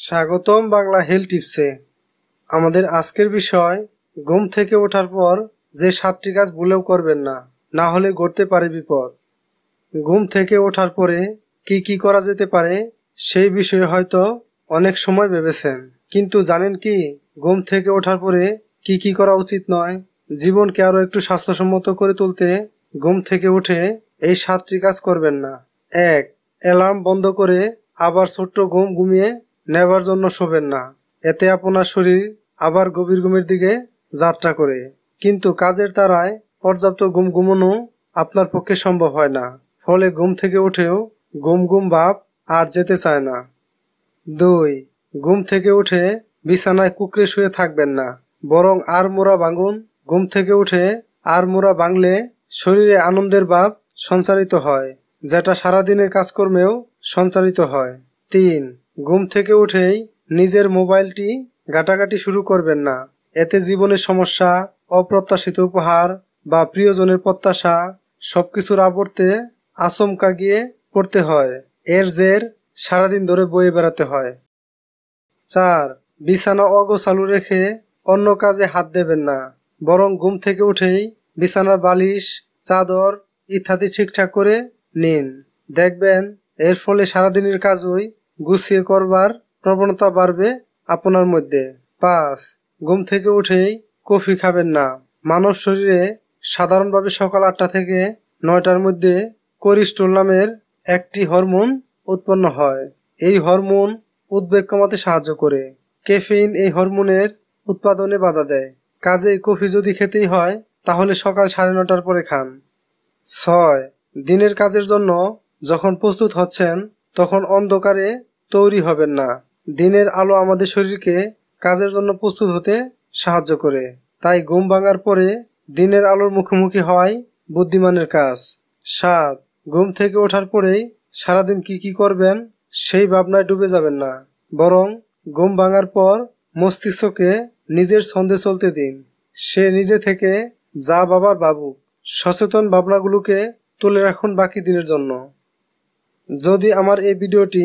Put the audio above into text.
স্বাগতম বাংলা হেলথ টিপসে। আমাদের আজকের বিষয়, ঘুম থেকে ওঠার পর যে সাতটি কাজ ভুলেও করবেন না না হলে ঘটতে পারে বিপদ। ঘুম থেকে ওঠার পরে কি কি করা যেতে পারে, সেই বিষয়ে হয়তো অনেক সময় ভেবেছেন। কিন্তু জানেন কি, ঘুম থেকে ওঠার পরে কি কি করা উচিত নয়, জীবনকে আরও একটু স্বাস্থ্যসম্মত করে তুলতে ঘুম থেকে উঠে এই সাতটি কাজ করবেন না। এক, অ্যালার্ম বন্ধ করে আবার ছোট্ট ঘুম ঘুমিয়ে নেবার জন্য শোবেন না। এতে আপনার শরীর আবার গভীর ঘুমের দিকে যাত্রা করে। কিন্তু কাজের তারায় পর্যাপ্ত ঘুম ঘুমানো আপনার পক্ষে সম্ভব হয় না। ফলে ঘুম থেকে উঠেও ঘুম ঘুম ভাব আর যেতে চায় না। দুই, ঘুম থেকে উঠে বিছানায় কুকরে শুয়ে থাকবেন না। বরং আর মোড়া ভাঙুন। ঘুম থেকে উঠে আর মোড়া ভাঙলে শরীরে আনন্দের ভাব সঞ্চারিত হয়, যেটা সারাদিনের কাজকর্মেও সঞ্চারিত হয়। তিন ঘুম থেকে উঠেই নিজের মোবাইলটি ঘাটাঘাটি শুরু করবেন না। এতে জীবনের সমস্যা, অপ্রত্যাশিত উপহার বা প্রিয়জনের প্রত্যাশা সবকিছুর আবর্তে আচমকা গিয়ে পড়তে হয়। এর জের সারাদিন ধরে বয়ে বেড়াতে হয়। চার, বিছানা অগোছালু রেখে অন্য কাজে হাত দেবেন না। বরং ঘুম থেকে উঠেই বিছানার বালিশ, চাদর ইত্যাদি ঠিকঠাক করে নিন। দেখবেন এর ফলে সারাদিনের কাজই গুছিয়ে করবার প্রবণতা বাড়বে আপনার মধ্যে। পাঁচ, ঘুম থেকে উঠেই কফি খাবেন না। মানব শরীরে সাধারণভাবে সকাল আটটা থেকে নয়টার মধ্যে কোরিস্টোল নামের একটি হরমোন উৎপন্ন হয়। এই হরমোন উদ্বেগ কমাতে সাহায্য করে। ক্যাফেইন এই হরমোনের উৎপাদনে বাধা দেয়। কাজেই কফি যদি খেতেই হয়, তাহলে সকাল সাড়ে নটার পরে খান। ছয়, দিনের কাজের জন্য যখন প্রস্তুত হচ্ছেন, তখন অন্ধকারে তৈরি হবেন না। দিনের আলো আমাদের শরীরকে কাজের জন্য প্রস্তুত হতে সাহায্য করে। তাই ঘুম ভাঙার পরে দিনের আলোর মুখোমুখি হওয়াই বুদ্ধিমানের কাজ। সাত, ঘুম থেকে ওঠার পরেই সারাদিন কি কি করবেন সেই ভাবনায় ডুবে যাবেন না। বরং ঘুম ভাঙার পর মস্তিষ্ককে নিজের ছন্দে চলতে দিন। সে নিজে থেকে যা বাবার বাবু সচেতন ভাবনাগুলোকে তুলে রাখুন বাকি দিনের জন্য। যদি আমার এই ভিডিওটি